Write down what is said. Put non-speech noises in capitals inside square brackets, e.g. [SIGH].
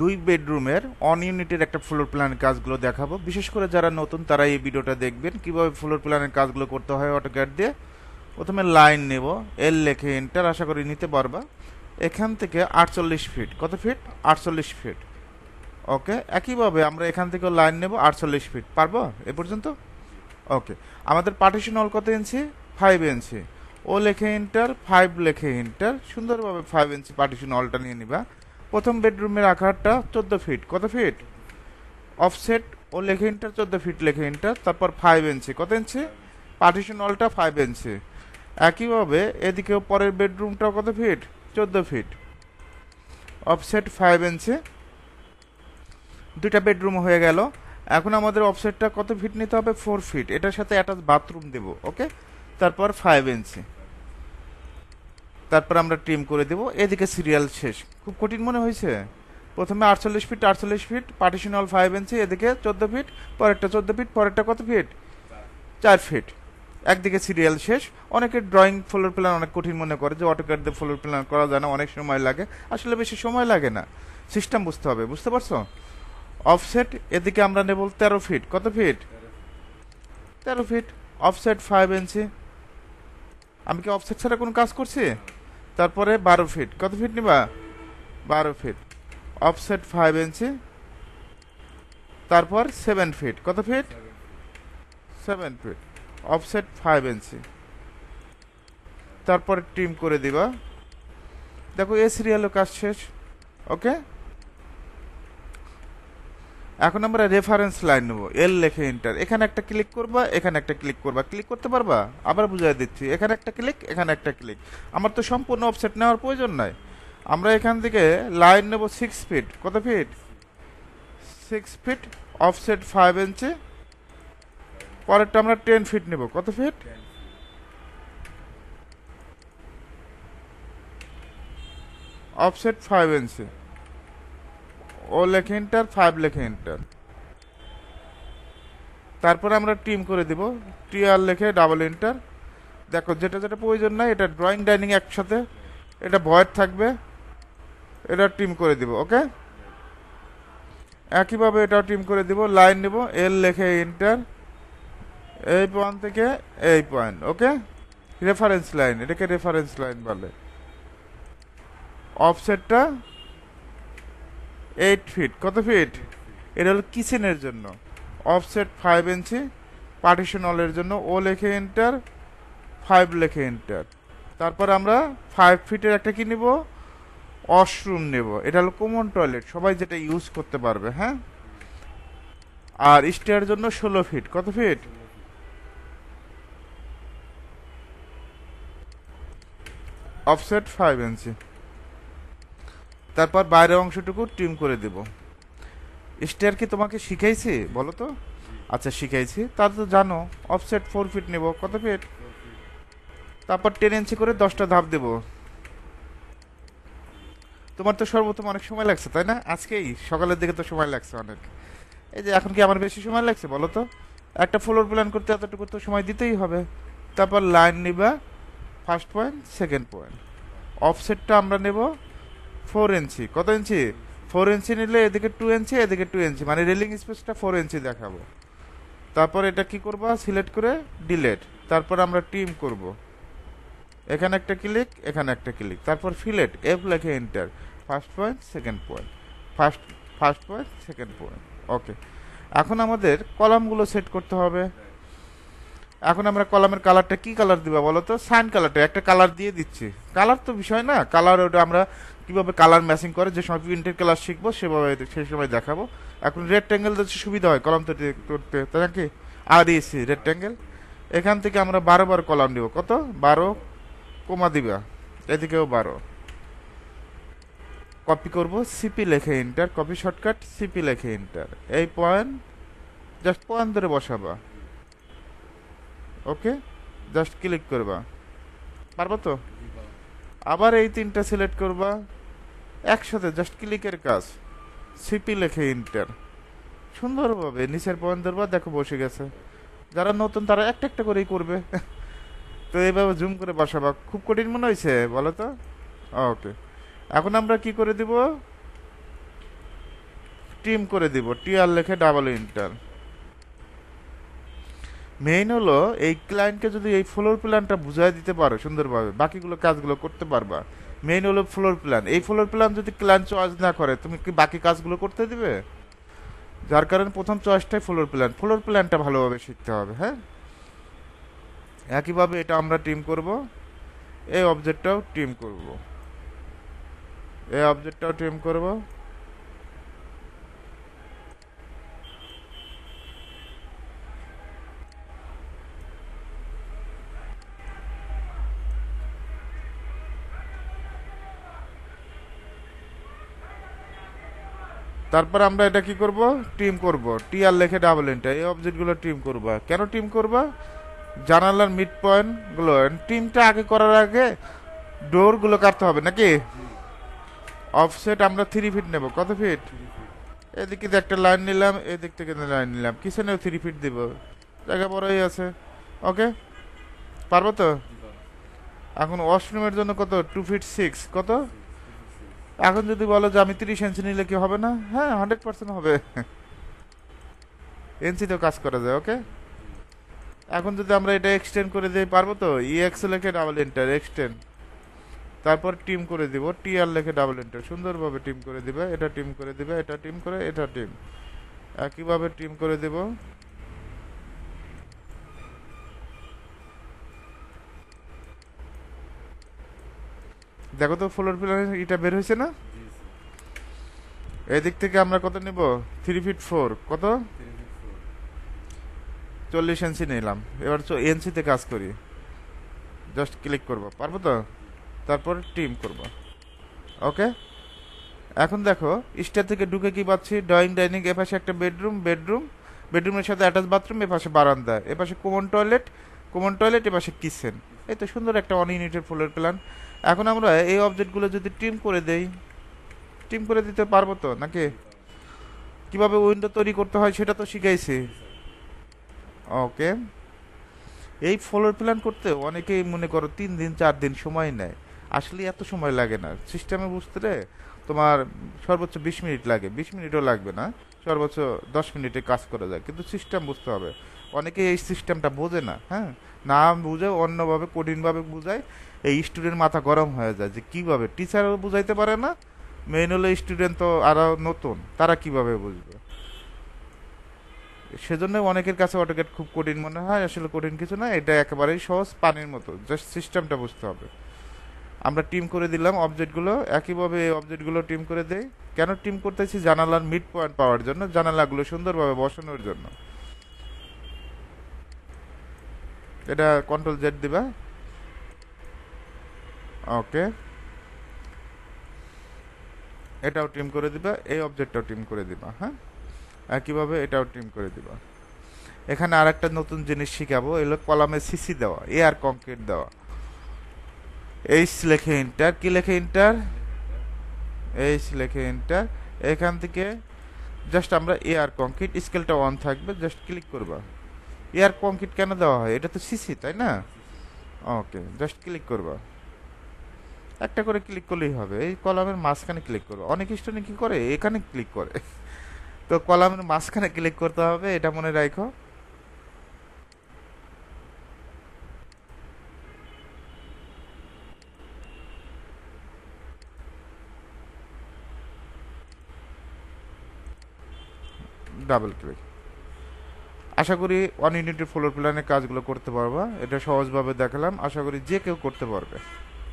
দুই বেডরুমের অন ইউনিটের একটা ফ্লোর প্ল্যানের কাজগুলো দেখাবো। বিশেষ করে যারা নতুন, তারা এই ভিডিওটা দেখবেন। কীভাবে ফ্লোর প্ল্যানের কাজগুলো করতে হয় অটোক্যাড দিয়ে? প্রথমে লাইন নেব এল লেখে এন্টার আশা করি নিতে পারবা। এখান থেকে আটচল্লিশ ফিট কত ফিট আটচল্লিশ ফিট ওকে একইভাবে আমরা এখান থেকে লাইন নেব, আটচল্লিশ ফিট পারব? এ পর্যন্ত? ওকে আমাদের পার্টিশন অল কত ইঞ্চি ফাইভ ইঞ্চি ও লেখে ইন্টার ফাইভ লেখে ইন্টার সুন্দরভাবে ফাইভ ইঞ্চি পার্টিশন অলটা নিয়ে নিবা। প্রথম বেডরুমের আকারটা চোদ্দ ফিট কত ফিট অফসেট ও লেখে ইন্টার চোদ্দ ফিট লেখে ইন্টার তারপর ফাইভ ইঞ্চি কত ইঞ্চি পার্টিশন হলটা ফাইভ ইঞ্চি একইভাবে এদিকেও পরের বেডরুমটাও কত ফিট চোদ্দ ফিট অফসেট ফাইভ ইঞ্চি দুইটা বেডরুম হয়ে গেল। এখন আমাদের অফসেটটা কত ফিট নিতে হবে? ফোর ফিট এটার সাথে অ্যাটাচ বাথরুম দেব ওকে তারপর ফাইভ ইঞ্চি তারপর আমরা ট্রিম করে দেব। এদিকে সিরিয়াল শেষ। খুব কঠিন মনে হয়েছে। প্রথমে আটচল্লিশ ফিট আটচল্লিশ ফিট পার্টিশন হল ফাইভ ইঞ্চি এদিকে চোদ্দ ফিট পরেরটা চোদ্দ ফিট পরেরটা কত ফিট চার ফিট একদিকে সিরিয়াল শেষ। অনেকে ড্রয়িং ফ্লোর প্ল্যান অনেক কঠিন মনে করে যে অটোক্যাড দিয়ে ফ্লোর প্ল্যান করা যায় না, অনেক সময় লাগে। আসলে বেশি সময় লাগে না। সিস্টেম বুঝতে হবে, বুঝতে পারছ? অফসেট এদিকে আমরা নেব তেরো ফিট কত ফিট তেরো ফিট অফসেট ফাইভ ইঞ্চি আমি কি অফসেট ছাড়া কোনো কাজ করছি? তারপরে বারো ফিট। কত ফিট নিবা? বারো ফিট। অফসেট ফাইভ ইঞ্চি তারপর সেভেন ফিট কত feet seven feet offset five inch তারপরে ট্রিম করে দিবা। দেখো, এ সিরিয়ালও কাজ শেষ। ওকে এখন আমরা রেফারেন্স লাইন নেব। এল লেখে এন্টার এখানে একটা ক্লিক করবা, এখানে একটা ক্লিক করবা। ক্লিক করতে পারবা? আবার বুঝাই দিচ্ছি। এখানে একটা ক্লিক এখানে একটা ক্লিক আমার তো সম্পূর্ণ অফসেট নেওয়ার প্রয়োজন নাই। আমরা এখান থেকে লাইন নেব সিক্স ফিট কত feet six feet offset five inch পরেরটা আমরা টেন ফিট নেব। কত feet offset five inch O লেখে ইন্টার ফাইভ লেখে ইন্টার তারপরে আমরা টিম করে দিব। টি আর লেখে ডাবল ইন্টার দেখো, যেটা যেটা প্রয়োজন নাই, এটা ড্রয়িং ডাইনিং একসাথে। এটা ভয়েড থাকবে। এটা টিম করে দিব ওকে একইভাবে এটাও টিম করে দিব লাইন নেব এল লেখে ইন্টার এই পয়েন্ট থেকে এই পয়েন্ট ওকে রেফারেন্স লাইন এটাকে রেফারেন্স লাইন বলে। অফসেটটা এইট ফিট কত ফিট এটা হলো কিচেনের জন্য। অফসেট ফাইভ ইঞ্চি পার্টিশন অলের জন্য। ও লেখে এন্টার ফাইভ লেখে এন্টার তারপর আমরা ফাইভ ফিটের একটা কি নেব? ওয়াশরুম নেব। এটা হলো কমন টয়লেট সবাই যেটা ইউজ করতে পারবে হ্যাঁ? আর স্টেয়ার জন্য ষোলো ফিট কত ফিট অফসেট ফাইভ ইঞ্চি তারপর বাইরের অংশটুকু ট্রিম করে দেব। স্টেয়ার কি তোমাকে শিখাইছি? বলো তো। আচ্ছা শিখাইছি। তা তো জানো অফসেট ফোর ফিট নেব। কত ফিট তারপর টেন ইঞ্চি করে দশটা ধাপ দেব। তোমার তো সর্বপ্রথম অনেক সময় লাগছে, তাই না? আজকেই, সকালের দিকে তো সময় লাগছে অনেক। এই যে, এখন কি আমার বেশি সময় লাগছে, বলো তো? একটা ফ্লোর প্ল্যান করতে এতটুকু তো সময় দিতেই হবে। তারপর লাইন নিবা ফার্স্ট পয়েন্ট সেকেন্ড পয়েন্ট অফসেটটা আমরা নেব। ফোর ইঞ্চি কত ইঞ্চি ফোর ইঞ্চি নিলে এদিকে টু ইঞ্চি এদিকে টু ইঞ্চি মানে রেলিং স্পেসটা ফোর ইঞ্চি দেখাবো। তারপর এটা কি করবা? সিলেক্ট করে ডিলেট তারপর আমরা টিম করব। এখানে একটা ক্লিক এখানে একটা ক্লিক তারপর ফিলেট এফ লেখে enter first point second point first first point second point okay এখন আমাদের কলামগুলো সেট করতে হবে। এখন আমরা কলামের কালারটা কি কালার দিবা বলো তো? সাইন কালারটা একটা কালার দিয়ে দিচ্ছি। কালার তো বিষয় না। কালার ওটা আমরা কীভাবে কালার ম্যাচিং করে, যে সময় প্রিন্টের কালার শিখব, সেভাবে সেই সময় দেখাবো। এখন রেড ট্যাঙ্গেল দিচ্ছে সুবিধা হয়, কলম তৈরি করতে, তাই নাকি আর রেড ট্যাঙ্গেল এখান থেকে আমরা বারো বার কলাম দিব কত? বারো কমা দিবা। এদিকেও বারো। কপি করব সিপি লেখে ইন্টার কপি শর্টকাট সিপি লেখে ইন্টার এই পয়েন্ট জাস্ট পয়েন্ট ধরে বসাবা। ওকে? জাস্ট ক্লিক করবা। পারব তো? আবার এই তিনটা সিলেক্ট করবা। একসাথে জাস্ট ক্লিকের কাজ। সিপি লেখে ইন্টার সুন্দরভাবে নিচের পয়েন্ট ধরবা দেখো বসে গেছে। যারা নতুন, তারা একটা একটা করেই করবে। [LAUGHS] তো এইভাবে জুম করে বসাবা খুব কঠিন মনে হয়েছে, বলো তো? ওকে এখন আমরা কি করে দিব? টিম করে দিব। টি আর লেখে ডাবল ইন্টার মেইন হলো এই ক্লায়েন্টকে যদি এই ফ্লোর প্ল্যানটা বুঝাই দিতে পারো সুন্দরভাবে, বাকিগুলো কাজগুলো করতে পারবা। মেইন হলো ফ্লোর প্ল্যান এই ফ্লোর প্ল্যান যদি ক্লায়েন্ট চয়েস না করে, তুমি কি বাকি কাজগুলো করতে দিবে? যার কারণে প্রথম চয়েসটাই ফ্লোর প্ল্যান ফ্লোর প্ল্যানটা ভালোভাবে শিখতে হবে হ্যাঁ? একইভাবে এটা আমরা টিম করব। এই অবজেক্টটাও টিম করব। এই অবজেক্টটাও টিম করব। তারপর আমরা এটা কি করব? টিম করব। টি আর লেখে ডাবল এন্টার এই অবজেক্টগুলো টিম করব। কেন টিম করবা? জানালার মিড পয়েন্টগুলো টিমটা আগে করার আগে ডোরগুলো কাটতে হবে, নাকি? অফসেট আমরা থ্রি ফিট নেব। কত ফিট এদিকে দিয়ে একটা লাইন নিলাম, এদিক থেকে লাইন নিলাম। কিসেনেও থ্রি ফিট দিব? জায়গা বড়ই আছে। ওকে পারব তো? এখন ওয়াশরুমের জন্য কত? টু ফিট সিক্স কত? এখন যদি বলো যে আমি তিরিশ ইঞ্চি নিলে কি হবে না? হ্যাঁ হান্ড্রেড পার্সেন্ট হবে। এনসিতেও কাজ করা যায় ওকে এখন যদি আমরা এটা এক্সটেন্ড করে দিই, পারব তো? ই এক্স লেখে ডাবল এন্টার এক্সটেন্ড তারপর টিম করে দিব টি আর লেখে ডাবল এন্টার সুন্দরভাবে টিম করে দিবে, এটা টিম করে দিবে, এটা টিম করে, এটা টিম একইভাবে টিম করে দিব। দেখো তো, ফ্লোর প্ল্যান এটা বের হয়েছে না? এদিক থেকে আমরা কত নেব? থ্রি ফিট ফোর কত? চল্লিশ এনসি নিলাম। এবার এনসিতে কাজ করি। জাস্ট ক্লিক করব। পারব তো? তারপর টিম করব। ওকে এখন দেখো স্টার থেকে ঢুকে কি পাচ্ছি? ড্রয়িং ডাইনিং এপাশে একটা বেডরুম বেডরুম বেডরুমের সাথে অ্যাটাচ বাথরুম এপাশে বারান্দা এপাশে কমন টয়লেট কমন টয়লেট এপাশে কিচেন এই তো সুন্দর একটা অন ইউনিটের ফুলের প্ল্যান এখন আমরা এই অবজেক্টগুলো যদি টিম করে দেই টিম করে দিতে পারব তো নাকি? কীভাবে উইন্ডো তৈরি করতে হয় সেটা তো শিখাইছি। ওকে এই ফলোর প্ল্যান করতে অনেকেই মনে করো তিন দিন, চার দিন সময় নেয়। আসলে এত সময় লাগে না। সিস্টেমে বুঝতে তোমার সর্বোচ্চ বিশ মিনিট লাগে। বিশ মিনিটও লাগবে না। সর্বোচ্চ দশ মিনিটে কাজ করা যায়। কিন্তু সিস্টেম বুঝতে হবে। অনেকে এই সিস্টেমটা বোঝে না হ্যাঁ? না বুঝে অন্যভাবে, কঠিনভাবে বুঝায়। এই স্টুডেন্ট মাথা গরম হয়ে যায় যে কীভাবে? টিচারও বুঝাইতে পারে না। মেইন হলো স্টুডেন্ট তো আরও নতুন, তারা কীভাবে বুঝবে? সেজন্য অনেকের কাছে অটোকেট খুব কঠিন মনে হয়, আসলে কঠিন কিছু না, এটা একেবারেই সহজ পানির মতো জাস্ট সিস্টেমটা বুঝতে হবে। আমরা টিম করে দিলাম অবজেক্টগুলো একইভাবে এই অবজেক্টগুলো টিম করে দেই। কেন টিম করতেছি? জানালার মিড পয়েন্ট পাওয়ার জন্য, জানালাগুলো সুন্দরভাবে বসানোর জন্য। এটা কন্ট্রোল জেড দিবা। ওকে। এটাও টিম করে দিবা এই অবজেক্টটাও টিম করে দিবা হ্যাঁ? একইভাবে এটাও টিম করে দিবা। এখানে আর একটা নতুন জিনিস শিখাবো এগুলো কলামে সিসি দেওয়া এ আর কংক্রিট দেওয়া। এইচ লেখে ইন্টার কি লেখে ইন্টার এইচ লেখে ইন্টার এখান থেকে জাস্ট আমরা এ আর কংক্রিট স্কেলটা অন থাকবে জাস্ট ক্লিক করবা। এ আর কংক্রিট কেন দেওয়া হয়? এটা তো সিসি তাই না? ওকে জাস্ট ক্লিক করবা। একটা করে ক্লিক করলেই হবে। এই কলামের মাঝখানে ক্লিক করব। অনেক স্টুডেন্ট কি করে? এখানে ক্লিক করে। তো কলামের মাঝখানে ক্লিক করতে হবে, এটা মনে রাখো। ডাবল ক্লিক আশা করি ওয়ান ইউনিটের ফ্লোর প্ল্যানের কাজগুলো করতে পারবা। এটা সহজভাবে দেখালাম। আশা করি যে কেউ করতে পারবে।